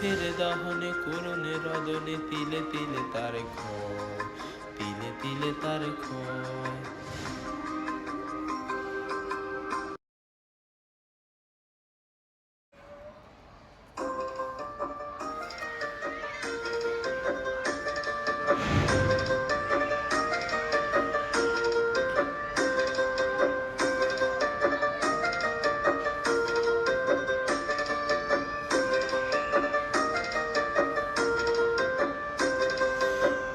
দুঃখের দহনে করুণে রদনে তিলে তিলে তার খ তিলে তিলে তার ক্ষয়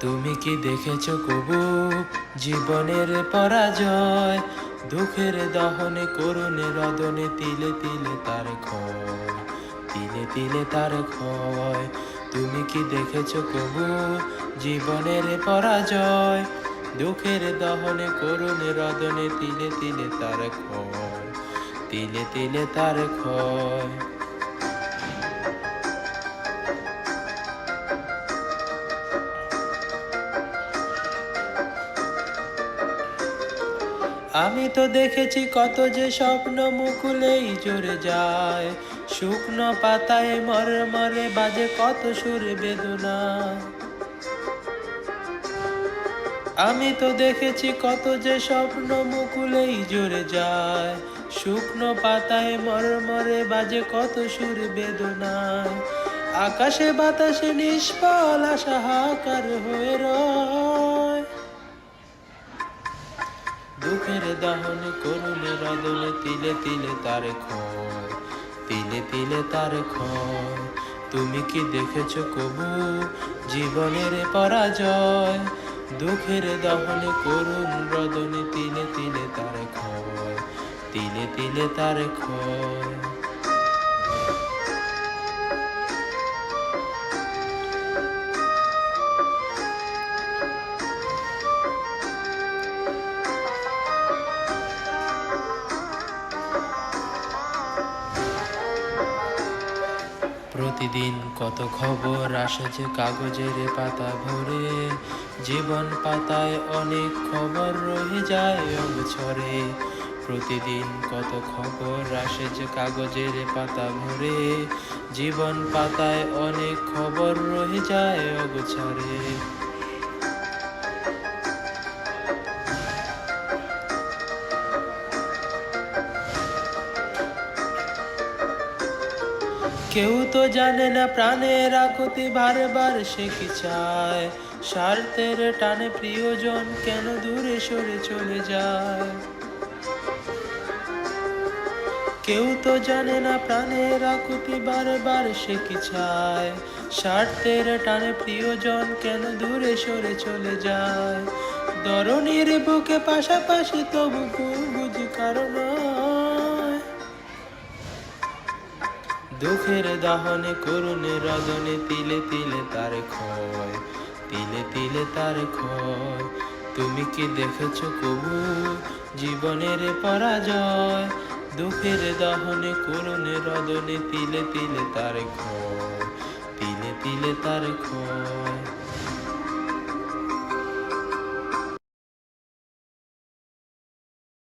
তুমি কি দেখেছ কবু? জীবনের পরাজয়, দুঃখের দহনে, করুণে, রদনে, তিলে তিলে তার ক্ষয়, তিলে তিলে তার ক্ষয়। তুমি কি দেখেছ কবু? জীবনের পরাজয়, দুঃখের দহনে, করুণে, রদনে, তিলে তিলে তার ক্ষয়, তিলে তিলে তার ক্ষয়। আমি তো দেখেছি কত যে স্বপ্ন মুকুলেই জোরে যায়। শুকনো পাতায় মরে মরে বাজে কত সুরে বেদনা। আমি তো দেখেছি কত যে স্বপ্ন মুকুলেই জোরে যায়। শুকনো পাতায় মরে মরে বাজে কত সুর বেদনায় আকাশে বাতাসে নিষ্ফল আশা হাকার হয়ে রয়। দুঃখের দাহন করুন রদন, তিলে তিলে তার তিলে তিলে তার তুমি কি দেখেছ কবু জীবনের পরাজয়? দুঃখের দহন করুন রদনে, তিলে তিলে তার ক্ষয় তিলে তিলে তার ক্ষয় প্রতিদিন কত খবর আসে যে কাগজের পাতা ভরে? জীবন পাতায় অনেক খবর রয়ে যায় অবছরে প্রতিদিন কত খবর আসে যে কাগজের পাতা ভরে? জীবন পাতায় অনেক খবর রয়ে যায় অগোছরে। কেউ তো জানে না প্রাণের আকুতি বারবার সে কি চায়। স্বার্থের টানে প্রিয়জন কেন দূরে সরে চলে যায়? কেউ তো জানে না প্রাণের আকুতি বারবার সে কি চায়। স্বার্থের টানে প্রিয়জন কেন দূরে সরে চলে যায়? দরনির বুকে পাশাপাশি তবু বুঝি কারণ দুঃখের দাহনে করুণে রজনে, তিলে তিলে তার ক্ষয়, তিলে তিলে তার ক্ষয়। তুমি কি দেখেছ কবু জীবনের পরাজয়? দুঃখের দহনে করুণে রদনে তিলে তিলে তার ক্ষয়, তিলে তিলে তার ক্ষয়।